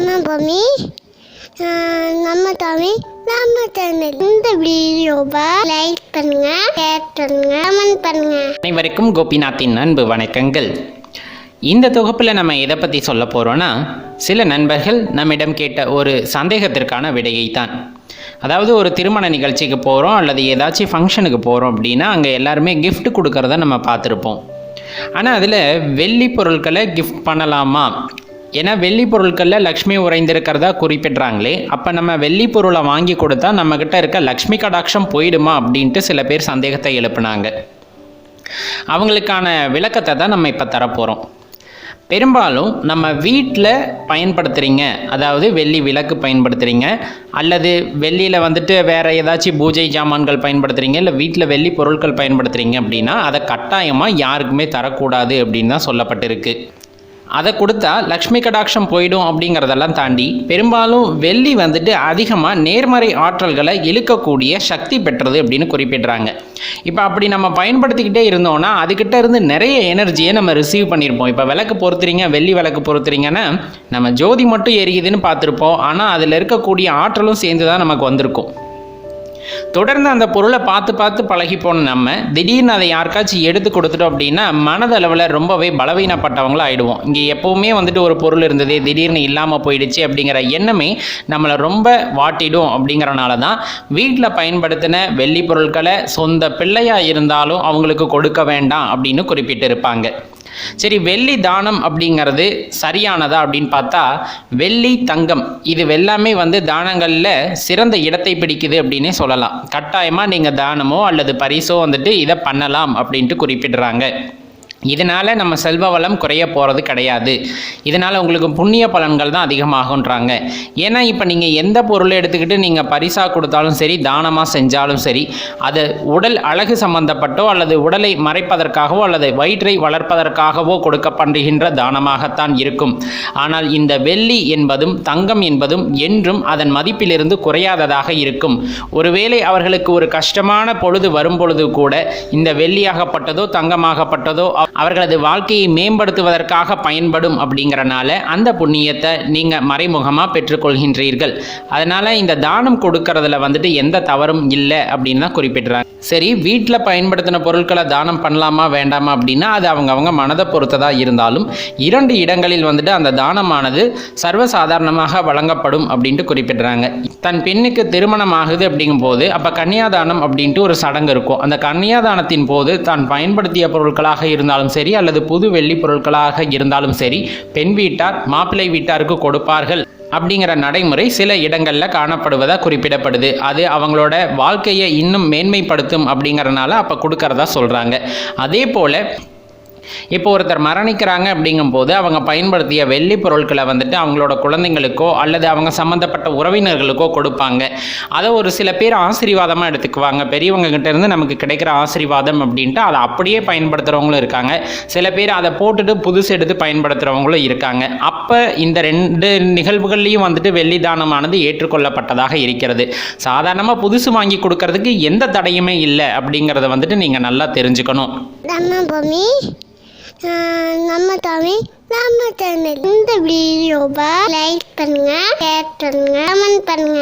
நம்ம பூமி நம்ம தமிழ் நம்ம தமிழ் இந்த வீடியோவை லைக் பண்ணுங்க ஷேர் பண்ணுங்க கமெண்ட் பண்ணுங்க. அனைவருக்கும் கோபிநாத்தின் அன்பு வணக்கங்கள். இந்த தொகுப்பில் நம்ம எதை பற்றி சொல்ல போகிறோன்னா சில நண்பர்கள் நம்மிடம் கேட்ட ஒரு சந்தேகத்திற்கான விடையை தான் அதாவது ஒரு திருமண நிகழ்ச்சிக்கு போகிறோம் அல்லது ஏதாச்சும் ஃபங்க்ஷனுக்கு போகிறோம் அப்படின்னா அங்கே எல்லாருமே கிஃப்ட் கொடுக்கறத நம்ம பார்த்துருப்போம். ஆனால் அதில் வெள்ளி பொருட்களை கிஃப்ட் பண்ணலாமா? ஏன்னா வெள்ளி பொருட்களில் லக்ஷ்மி உறைந்திருக்கிறதா குறிப்பிட்றாங்களே. அப்போ நம்ம வெள்ளி பொருளை வாங்கி கொடுத்தா நம்மக்கிட்ட இருக்க லக்ஷ்மி கடாட்சம் போயிடுமா அப்படின்ட்டு சில பேர் சந்தேகத்தை எழுப்புனாங்க. அவங்களுக்கான விளக்கத்தை தான் நம்ம இப்போ தரப்போகிறோம் பெரும்பாலும் நம்ம வீட்டில் பயன்படுத்துகிறீங்க அதாவது வெள்ளி விளக்கு பயன்படுத்துகிறீங்க அல்லது வெள்ளியில் வந்துட்டு வேறு ஏதாச்சும் பூஜை ஜாமான்கள் பயன்படுத்துகிறீங்க இல்லை வீட்டில் வெள்ளி பொருட்கள் பயன்படுத்துகிறீங்க அப்படின்னா அதை கட்டாயமாக யாருக்குமே தரக்கூடாது அப்படின்னு தான் சொல்லப்பட்டிருக்கு. அதை கொடுத்தா லக்ஷ்மி கடாட்சம் போயிடும் அப்படிங்கிறதெல்லாம் தாண்டி பெரும்பாலும் வெள்ளி வந்துட்டு அதிகமாக நேர்மறை ஆற்றல்களை இழுக்கக்கூடிய சக்தி பெற்றது அப்படின்னு குறிப்பிடுறாங்க. இப்போ அப்படி நம்ம பயன்படுத்திக்கிட்டே இருந்தோம்னா அதுக்கிட்ட இருந்து நிறைய எனர்ஜியை நம்ம ரிசீவ் பண்ணியிருப்போம் இப்போ விளக்கு பொறுத்துறீங்க வெள்ளி விளக்கு பொறுத்துறீங்கன்னா நம்ம ஜோதி மட்டும் எரியுதுன்னு பார்த்துருப்போம். ஆனால் அதில் இருக்கக்கூடிய ஆற்றலும் சேர்ந்து தான் நமக்கு வந்திருக்கும். தொடர்ந்து அந்த பொருளை பார்த்து பார்த்து பழகி போன நம்ம திடீர்னு அதை யாருக்காச்சும் எடுத்து கொடுத்துட்டோம் அப்படின்னா மனதளவில் ரொம்பவே பலவீனப்பட்டவங்களாக ஆகிடுவோம் இங்கே எப்போவுமே வந்துட்டு ஒரு பொருள் இருந்தது திடீர்னு இல்லாமல் போயிடுச்சு அப்படிங்கிற எண்ணமே நம்மளை ரொம்ப வாட்டிடும் அப்படிங்கிறனால தான் வீட்டில் பயன்படுத்தின வெள்ளி பொருட்களை சொந்த பிள்ளையாக இருந்தாலும் அவங்களுக்கு கொடுக்க வேண்டாம் அப்படின்னு குறிப்பிட்டிருப்பாங்க. சரி வெள்ளி தானம் அப்படிங்கிறது சரியானதா அப்படின்னு பார்த்தா வெள்ளி தங்கம் இது எல்லாமே வந்து தானங்களில் சிறந்த இடத்தை பிடிக்குது அப்படின்னே சொல்லலாம். கட்டாயமாக நீங்கள் தானமோ அல்லது பரிசோ வந்துட்டு இதை பண்ணலாம் அப்படின்ட்டு குறிப்பிடுறாங்க. இதனால் நம்ம செல்வ வளம் குறைய போகிறது கிடையாது. இதனால் உங்களுக்கு புண்ணிய பலன்கள் தான் அதிகமாகுன்றாங்க. ஏன்னா இப்போ நீங்கள் எந்த பொருளை எடுத்துக்கிட்டு நீங்கள் பரிசாக கொடுத்தாலும் சரி தானமாக செஞ்சாலும் சரி அது உடல் அழகு சம்பந்தப்பட்டோ அல்லது உடலை மறைப்பதற்காகவோ அல்லது வயிற்றை வளர்ப்பதற்காகவோ கொடுக்கப்படுகின்ற தானமாகத்தான் இருக்கும். ஆனால் இந்த வெள்ளி என்பதும் தங்கம் என்பதும் என்றும் அதன் மதிப்பிலிருந்து குறையாததாக இருக்கும். ஒருவேளை அவர்களுக்கு ஒரு கஷ்டமான பொழுது வரும் பொழுது கூட இந்த வெள்ளியாகப்பட்டதோ தங்கமாகப்பட்டதோ அவர்களது வாழ்க்கையை மேம்படுத்துவதற்காக பயன்படும் அப்படிங்கிறனால அந்த புண்ணியத்தை நீங்கள் மறைமுகமாக பெற்றுக்கொள்கின்றீர்கள். அதனால் இந்த தானம் கொடுக்கறதுல வந்துட்டு எந்த தவறும் இல்லை அப்படின்னு தான் குறிப்பிடுறாங்க. சரி வீட்டில் பயன்படுத்தின பொருட்களை தானம் பண்ணலாமா வேண்டாமா அப்படின்னா அது அவங்கவங்க மனதை பொறுத்ததாக இருந்தாலும் இரண்டு இடங்களில் வந்துட்டு அந்த தானமானது சர்வசாதாரணமாக வழங்கப்படும் அப்படின்ட்டு குறிப்பிடுறாங்க. தன் பெண்ணுக்கு திருமணம் ஆகுது அப்படிங்கும்போது அப்போ கன்னியாதானம் அப்படின்ட்டு ஒரு சடங்கு இருக்கும். அந்த கன்னியாதானத்தின் போது தான் பயன்படுத்திய பொருட்களாக இருந்தாலும் சரி அல்லது புது வெள்ளி பொருட்களாக இருந்தாலும் சரி பெண் வீட்டார் மாப்பிள்ளை வீட்டாருக்கு கொடுப்பார்கள் அப்படிங்கிற நடைமுறை சில இடங்களில் காணப்படுவதாக குறிப்பிடப்படுது. அது அவங்களோட வாழ்க்கையை இன்னும் மேன்மைப்படுத்தும் அப்படிங்கிறனால அப்போ கொடுக்கறதா சொல்கிறாங்க அதே போல் இப்போ ஒருத்தர் மரணிக்கிறாங்க அப்படிங்கும்போது அவங்க பயன்படுத்திய வெள்ளி பொருட்களை வந்துட்டு அவங்களோட குழந்தைங்களுக்கோ அல்லது அவங்க சம்மந்தப்பட்ட உறவினர்களுக்கோ கொடுப்பாங்க. அதை ஒரு சில பேர் ஆசீர்வாதமாக எடுத்துக்குவாங்க. பெரியவங்க கிட்டேருந்து நமக்கு கிடைக்கிற ஆசீர்வாதம் அப்படின்ட்டு அதை அப்படியே பயன்படுத்துகிறவங்களும் இருக்காங்க. சில பேர் அதை போட்டுட்டு புதுசு எடுத்து பயன்படுத்துகிறவங்களும் இருக்காங்க. அப்போ இந்த ரெண்டு நிகழ்வுகள்லையும் வந்துட்டு வெள்ளி தானமானது ஏற்றுக்கொள்ளப்பட்டதாக இருக்கிறது. சாதாரணமாக புதுசு வாங்கி கொடுக்கறதுக்கு எந்த தடையுமே இல்லை அப்படிங்கிறத வந்துட்டு நீங்கள் நல்லா தெரிஞ்சுக்கணும். நம்ம தமிழ் நம்ம சேனல். இந்த வீடியோவை லைக் பண்ணுங்க ஷேர் பண்ணுங்க கமெண்ட் பண்ணுங்க.